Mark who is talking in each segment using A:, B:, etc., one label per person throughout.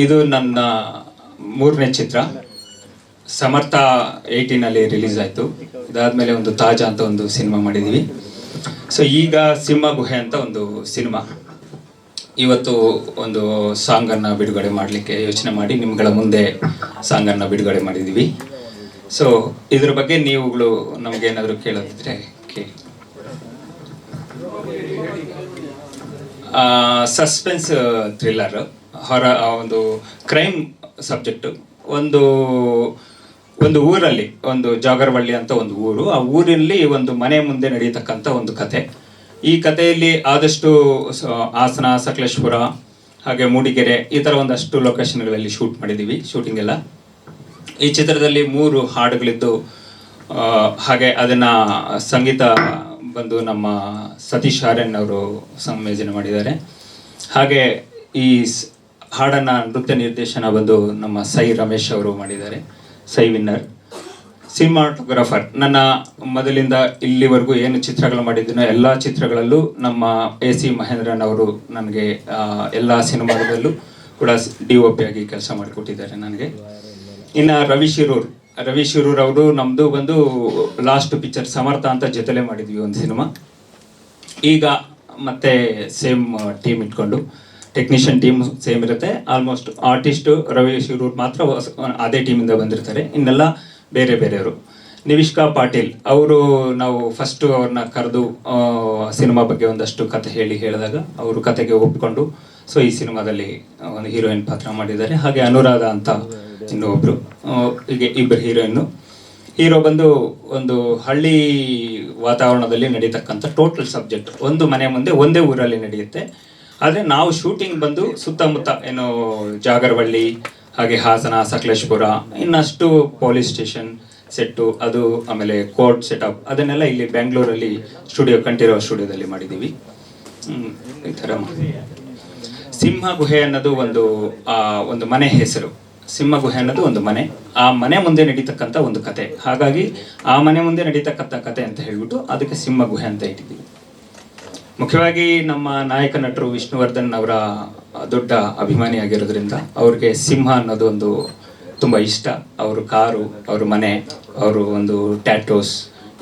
A: ಇದು ನನ್ನ ಮೂರನೇ ಚಿತ್ರ. ಸಮರ್ಥ ಏಯ್ಟೀನಲ್ಲಿ ರಿಲೀಸ್ ಆಯಿತು. ಇದಾದಮೇಲೆ ಒಂದು ತಾಜಾ ಅಂತ ಒಂದು ಸಿನಿಮಾ ಮಾಡಿದ್ದೀವಿ ಸೊ ಈಗ ಸಿಂಹ ಗುಹೆ ಅಂತ ಒಂದು ಸಿನಿಮಾ. ಇವತ್ತು ಒಂದು ಸಾಂಗನ್ನು ಬಿಡುಗಡೆ ಮಾಡಲಿಕ್ಕೆ ಯೋಚನೆ ಮಾಡಿ ನಿಮ್ಗಳ ಮುಂದೆ ಸಾಂಗನ್ನು ಬಿಡುಗಡೆ ಮಾಡಿದ್ದೀವಿ ಸೊ ಇದ್ರ ಬಗ್ಗೆ ನೀವುಗಳು ನಮಗೇನಾದರೂ ಕೇಳೋದಿದ್ರೆ ಕೇಳಿ. ಸಸ್ಪೆನ್ಸ್ ಥ್ರಿಲ್ಲರ್ ಹೊರ ಒಂದು ಕ್ರೈಮ್ ಸಬ್ಜೆಕ್ಟ್ ಒಂದು ಒಂದು ಊರಲ್ಲಿ, ಒಂದು ಜಾಗರವಳ್ಳಿ ಅಂತ ಒಂದು ಊರು. ಆ ಊರಿನಲ್ಲಿ ಒಂದು ಮನೆ ಮುಂದೆ ನಡೆಯತಕ್ಕಂಥ ಒಂದು ಕತೆ ಈ ಕಥೆಯಲ್ಲಿ ಆದಷ್ಟು ಹಾಸನ, ಸಕಲೇಶ್ಪುರ, ಹಾಗೆ ಮೂಡಿಗೆರೆ, ಈ ಥರ ಒಂದಷ್ಟು ಲೊಕೇಶನ್ಗಳಲ್ಲಿ ಶೂಟ್ ಮಾಡಿದ್ದೀವಿ ಶೂಟಿಂಗ್ ಎಲ್ಲ. ಈ ಚಿತ್ರದಲ್ಲಿ ಮೂರು ಹಾಡುಗಳಿದ್ದು ಹಾಗೆ ಅದನ್ನ ಸಂಗೀತ ಬಂದು ನಮ್ಮ ಸತೀಶ್ ಆರ್ಯನ್ ಅವರು ಸಂಯೋಜನೆ ಮಾಡಿದ್ದಾರೆ. ಹಾಗೆ ಈ ಹಾಡನ್ನ ನೃತ್ಯ ನಿರ್ದೇಶನ ಬಂದು ನಮ್ಮ ಸೈ ರಮೇಶ್ ಅವರು ಮಾಡಿದ್ದಾರೆ. ಸೈ ವಿನ್ನರ್. ಸಿನಿಮಾಟೋಗ್ರಾಫರ್ ನನ್ನ ಮೊದಲಿಂದ ಇಲ್ಲಿವರೆಗೂ ಏನು ಚಿತ್ರಗಳು ಮಾಡಿದ್ದೀನೋ ಎಲ್ಲ ಚಿತ್ರಗಳಲ್ಲೂ ನಮ್ಮ ಎ ಸಿ ಮಹೇಂದ್ರನ್ ಅವರು ನನಗೆ ಎಲ್ಲ ಸಿನಿಮಾದಲ್ಲೂ ಕೂಡ ಡಿ ಒ ಪಿ ಆಗಿ ಕೆಲಸ ಮಾಡಿಕೊಟ್ಟಿದ್ದಾರೆ ನನಗೆ. ಇನ್ನು ರವಿ ಶಿರೂರ್. ರವಿ ಶಿರೂರ್ ಅವರು ನಮ್ಮದು ಬಂದು ಲಾಸ್ಟ್ ಪಿಕ್ಚರ್ ಸಮರ್ಥ ಅಂತ ಜೊತೆಲೇ ಮಾಡಿದ್ವಿ ಒಂದು ಸಿನಿಮಾ. ಈಗ ಮತ್ತೆ ಸೇಮ್ ಟೀಮ್ ಇಟ್ಕೊಂಡು ಟೆಕ್ನಿಷಿಯನ್ ಟೀಮ್ ಸೇಮ್ ಇರುತ್ತೆ. ಆಲ್ಮೋಸ್ಟ್ ಆರ್ಟಿಸ್ಟ್ ರವಿ ಶಿರೂರ್ ಮಾತ್ರ ಅದೇ ಟೀಮಿಂದ ಬಂದಿರ್ತಾರೆ. ಇನ್ನೆಲ್ಲ ಬೇರೆ ಬೇರೆಯವರು. ನಿವಿಷ್ಕಾ ಪಾಟೀಲ್ ಅವರು ನಾವು ಫಸ್ಟ್ ಅವ್ರನ್ನ ಕರೆದು ಸಿನಿಮಾ ಬಗ್ಗೆ ಒಂದಷ್ಟು ಕತೆ ಹೇಳಿ ಹೇಳಿದಾಗ ಅವರು ಕತೆಗೆ ಒಪ್ಕೊಂಡು ಸೊ ಈ ಸಿನಿಮಾದಲ್ಲಿ ಒಂದು ಹೀರೋಯಿನ್ ಪಾತ್ರ ಮಾಡಿದ್ದಾರೆ. ಹಾಗೆ ಅನುರಾಧ ಅಂತ ಇನ್ನೊಬ್ರು ಹೀಗೆ ಇಬ್ಬರು ಹೀರೋಯಿನ್ನು ಹೀರೋ ಬಂದು ಒಂದು ಹಳ್ಳಿ ವಾತಾವರಣದಲ್ಲಿ ನಡೀತಕ್ಕಂಥ ಟೋಟಲ್ ಸಬ್ಜೆಕ್ಟ್ ಒಂದು ಮನೆ ಮುಂದೆ ಒಂದೇ ಊರಲ್ಲಿ ನಡೆಯುತ್ತೆ. ಆದರೆ ನಾವು ಶೂಟಿಂಗ್ ಬಂದು ಸುತ್ತಮುತ್ತ ಏನು ಜಾಗರವಳ್ಳಿ, ಹಾಗೆ ಹಾಸನ, ಸಕಲೇಶ್ಪುರ, ಇನ್ನಷ್ಟು ಪೊಲೀಸ್ ಸ್ಟೇಷನ್ ಸೆಟ್ಟು ಅದು ಆಮೇಲೆ ಕೋರ್ಟ್ ಸೆಟಪ್ ಅದನ್ನೆಲ್ಲ ಇಲ್ಲಿ ಬೆಂಗಳೂರಲ್ಲಿ ಸ್ಟುಡಿಯೋ ಕಂಠೀರವ ಸ್ಟುಡಿಯೋದಲ್ಲಿ ಮಾಡಿದ್ದೀವಿ ಈ ಥರ ಸಿಂಹ ಗುಹೆ ಅನ್ನೋದು ಒಂದು ಒಂದು ಮನೆ ಹೆಸರು. ಸಿಂಹ ಗುಹೆ ಅನ್ನೋದು ಒಂದು ಮನೆ. ಆ ಮನೆ ಮುಂದೆ ನಡೀತಕ್ಕಂಥ ಒಂದು ಕತೆ. ಹಾಗಾಗಿ ಆ ಮನೆ ಮುಂದೆ ನಡೀತಕ್ಕಂಥ ಕತೆ ಅಂತ ಹೇಳ್ಬಿಟ್ಟು ಅದಕ್ಕೆ ಸಿಂಹ ಗುಹೆ ಅಂತ ಇಟ್ಟಿದ್ದೀವಿ. ಮುಖ್ಯವಾಗಿ ನಮ್ಮ ನಾಯಕ ನಟರು ವಿಷ್ಣುವರ್ಧನ್ ಅವರ ದೊಡ್ಡ ಅಭಿಮಾನಿಯಾಗಿರೋದ್ರಿಂದ ಅವ್ರಿಗೆ ಸಿಂಹ ಅನ್ನೋದು ಒಂದು ತುಂಬ ಇಷ್ಟ. ಅವ್ರ ಕಾರು, ಅವ್ರ ಮನೆ, ಅವರು ಒಂದು ಟ್ಯಾಟೋಸ್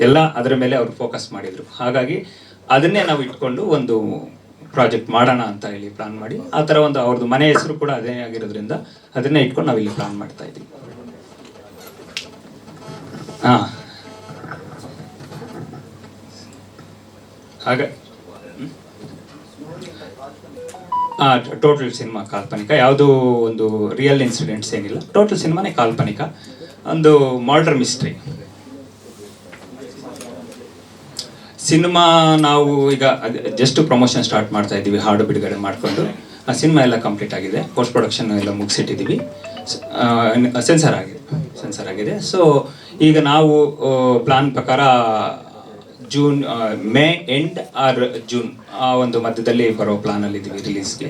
A: ಎಲ್ಲ ಅದರ ಮೇಲೆ ಅವರು ಫೋಕಸ್ ಮಾಡಿದರು. ಹಾಗಾಗಿ ಅದನ್ನೇ ನಾವು ಇಟ್ಕೊಂಡು ಒಂದು ಪ್ರಾಜೆಕ್ಟ್ ಮಾಡೋಣ ಅಂತ ಹೇಳಿ ಪ್ಲಾನ್ ಮಾಡಿ, ಆ ಥರ ಒಂದು ಅವ್ರದ್ದು ಮನೆ ಹೆಸರು ಕೂಡ ಅದೇ ಆಗಿರೋದ್ರಿಂದ ಅದನ್ನೇ ಇಟ್ಕೊಂಡು ನಾವು ಇಲ್ಲಿ ಪ್ಲಾನ್ ಮಾಡ್ತಾ ಇದ್ದೀವಿ. ಹಾಂ. ಹಾಗೆ ಟೋಟಲ್ ಸಿನಿಮಾ ಕಾಲ್ಪನಿಕ. ಯಾವುದೂ ಒಂದು ರಿಯಲ್ ಇನ್ಸಿಡೆಂಟ್ಸ್ ಏನಿಲ್ಲ. ಟೋಟಲ್ ಸಿನಿಮಾನೇ ಕಾಲ್ಪನಿಕ. ಒಂದು ಮರ್ಡರ್ ಮಿಸ್ಟ್ರಿ ಸಿನಿಮಾ ನಾವು ಈಗ ಜಸ್ಟ್ ಪ್ರಮೋಷನ್ ಸ್ಟಾರ್ಟ್ ಮಾಡ್ತಾ ಇದ್ದೀವಿ, ಹಾಡು ಬಿಡುಗಡೆ ಮಾಡಿಕೊಂಡು. ಆ ಸಿನಿಮಾ ಎಲ್ಲ ಕಂಪ್ಲೀಟ್ ಆಗಿದೆ. ಪೋಸ್ಟ್ ಪ್ರೊಡಕ್ಷನ್ ಎಲ್ಲ ಮುಗಿಸಿಟ್ಟಿದ್ದೀವಿ. ಸೆನ್ಸರ್ ಆಗಿದೆ ಸೆನ್ಸರ್ ಆಗಿದೆ. ಸೊ ಈಗ ನಾವು ಪ್ಲಾನ್ ಪ್ರಕಾರ June May end or June ಆ ಒಂದು ಮಧ್ಯದಲ್ಲಿ ಬರೋ ಪ್ಲಾನ್ ಅಲ್ಲಿ ಇದ್ದೀವಿ ರಿಲೀಸ್ಗೆ